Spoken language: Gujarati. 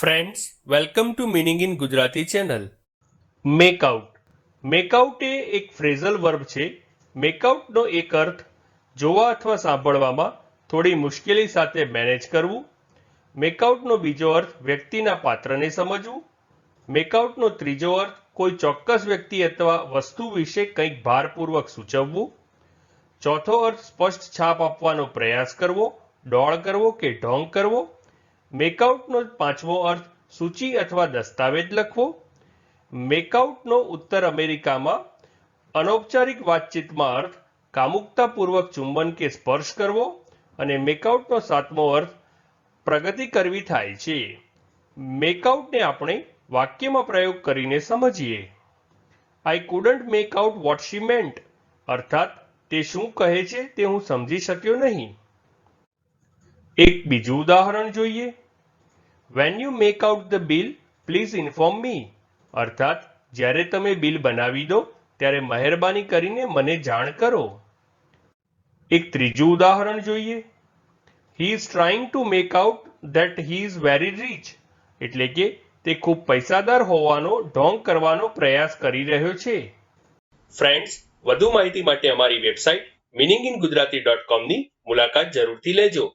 Friends welcome to meaning in Gujarati channel make out make out એ એક ફ્રેઝલ વર્બ છે. મેકઆઉટનો એક અર્થ જોવા અથવા સાંભળવામાં થોડી મુશ્કેલી સાથે મેનેજ કરવું. મેકઆઉટનો બીજો અર્થ વ્યક્તિના પાત્રને સમજવું. મેકઆઉટનો ત્રીજો અર્થ કોઈ ચોક્કસ વ્યક્તિ અથવા વસ્તુ વિશે કંઈક ભારપૂર્વક સૂચવવું. ચોથો અર્થ સ્પષ્ટ છાપ આપવાનો પ્રયાસ કરવો, ડોળ કરવો કે ઢોંગ કરવો. મેકઆઉટનો પાંચમો અર્થ સૂચિ અથવા દસ્તાવેજ લખવો. મેકઆઉટનો ઉત્તર અમેરિકામાં અનૌપચારિક વાતચીતમાં અર્થ કામુકતાપૂર્વક ચુંબન કે સ્પર્શ કરવો અને મેકઆઉટનો સાતમો અર્થ પ્રગતિ કરવી થાય છે. મેકઆઉટને આપણે વાક્યમાં પ્રયોગ કરીને સમજીએ. I couldn't make out what she meant અર્થાત તે શું કહે છે તે હું સમજી શક્યો નહીં. એક બીજું ઉદાહરણ જોઈએ. When you make out the bill please inform me અર્થાત, જ્યારે તમે બિલ બનાવી દો, ત્યારે મહેરબાની કરીને મને જાણ કરો. એક ત્રીજું ઉદાહરણ જોઈએ. He is trying to make out that he is very rich એટલે કે, તે ખૂબ પૈસાદાર હોવાનો, ઢોંગ કરવાનો પ્રયાસ કરી રહ્યો છે. ફ્રેન્ડ્સ વધુ માહિતી માટે અમારી website meaning in Gujarati dot કોમની મુલાકાત જરૂરથી લેજો.